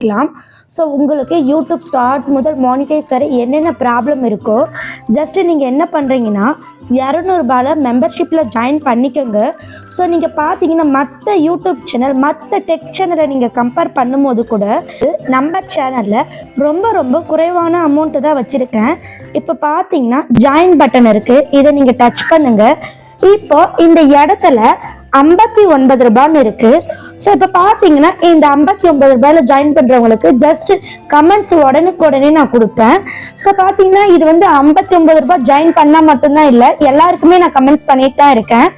பண்ணிக்கலாம் ஸோ உங்களுக்கு YouTube start முதல் மானிட்டைஸ் வரை என்னென்ன ப்ராப்ளம் இருக்கோ ஜஸ்ட்டு நீங்கள் என்ன பண்ணுறீங்கன்னா இரநூறுபால மெம்பர்ஷிப்பில் ஜாயின் பண்ணிக்கோங்க. ஸோ நீங்கள் பார்த்தீங்கன்னா மற்ற யூடியூப் சேனல் மற்ற டெக் சேனலை நீங்கள் கம்பேர் பண்ணும்போது கூட நம்ம சேனலில் ரொம்ப ரொம்ப குறைவான அமௌண்ட்டு தான் வச்சுருக்கேன். இப்போ பார்த்தீங்கன்னா ஜாயின் பட்டன் இருக்குது இதை நீங்கள் டச் பண்ணுங்கள் இப்போ இந்த இடத்துல ஐம்பத்தி ஒன்பது ரூபான்னு இருக்குது ஸோ இப்போ பார்த்தீங்கன்னா இந்த ஐம்பத்தி ஒன்பது ரூபாயில் ஜாயின் பண்ணுறவங்களுக்கு ஜஸ்ட் கமெண்ட்ஸ் உடனுக்கு உடனே நான் கொடுப்பேன். ஸோ பார்த்தீங்கன்னா இது வந்து ஐம்பத்தி ஒன்பது ரூபாய் ஜாயின் பண்ணால் மட்டும்தான் இல்லை எல்லாருக்குமே நான் கமெண்ட்ஸ் பண்ணிட்டு தான் இருக்கேன்.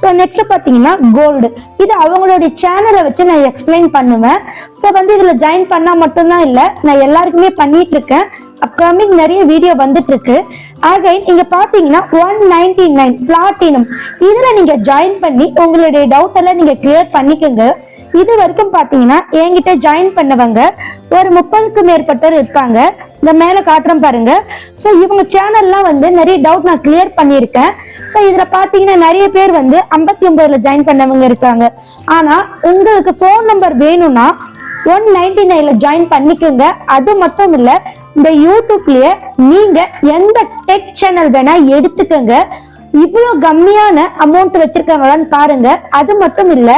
ஸோ நெக்ஸ்ட் பார்த்தீங்கன்னா கோல்டு இது அவங்களுடைய சேனலை வச்சு நான் எக்ஸ்பிளைன் பண்ணுவேன். ஸோ வந்து இதில் ஜாயின் பண்ணால் மட்டும்தான் இல்லை நான் எல்லாருக்குமே பண்ணிட்டு இருக்கேன். அப்கமிங் நிறைய வீடியோ வந்துட்டு இருக்கு. அகைன் இங்க பாத்தீங்கன்னா ஒன் நைன்டி நைன் பிளாட்டினம் இதுல நீங்க ஜாயின் பண்ணி உங்களுடைய டவுட் எல்லாம் நீங்க கிளியர் பண்ணிக்கோங்க. இது வரைக்கும் பாத்தீங்கன்னா என்கிட்ட ஜாயின் பண்ணவங்க ஒரு முப்பதுக்கு மேற்பட்டவர் இருக்காங்க. இந்த மேல காட்டுறோம் பாருங்க. ஸோ இவங்க சேனல்லாம் வந்து நிறைய டவுட் நான் கிளியர் பண்ணியிருக்கேன். ஸோ இதுல பாத்தீங்கன்னா நிறைய பேர் வந்து ஐம்பத்தி ஒன்பதுல ஜாயின் பண்ணவங்க இருக்காங்க. ஆனா உங்களுக்கு ஃபோன் நம்பர் வேணும்னா ஒன் நைன்டி நைன்ல ஜாயின் பண்ணிக்கோங்க. அது மட்டும் இல்ல இந்த யூடியூப்லயே நீங்க எந்த டெக் சேனல் வேணா எடுத்துக்கோங்க. இவ்வளோ கம்மியான அமௌண்ட் வச்சிருக்காங்களான்னு பாருங்க. அது மட்டும் இல்லை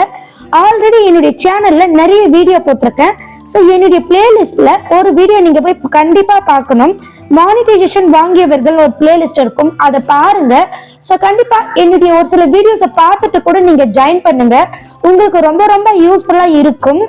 ஆல்ரெடி என்னுடைய சேனல்ல நிறைய வீடியோ போட்டிருக்கேன். ஸோ என்னுடைய பிளேலிஸ்ட்ல ஒரு வீடியோ நீங்க போய் கண்டிப்பா பார்க்கணும். மானிட்டைசேஷன் வாங்கியவர்கள் ஒரு பிளேலிஸ்ட் இருக்கும். அதை பாருங்க. ஸோ கண்டிப்பா என்னுடைய ஒரு சில வீடியோஸை பார்த்துட்டு கூட நீங்க ஜாயின் பண்ணுங்க. உங்களுக்கு ரொம்ப ரொம்ப யூஸ்ஃபுல்லா இருக்கும்.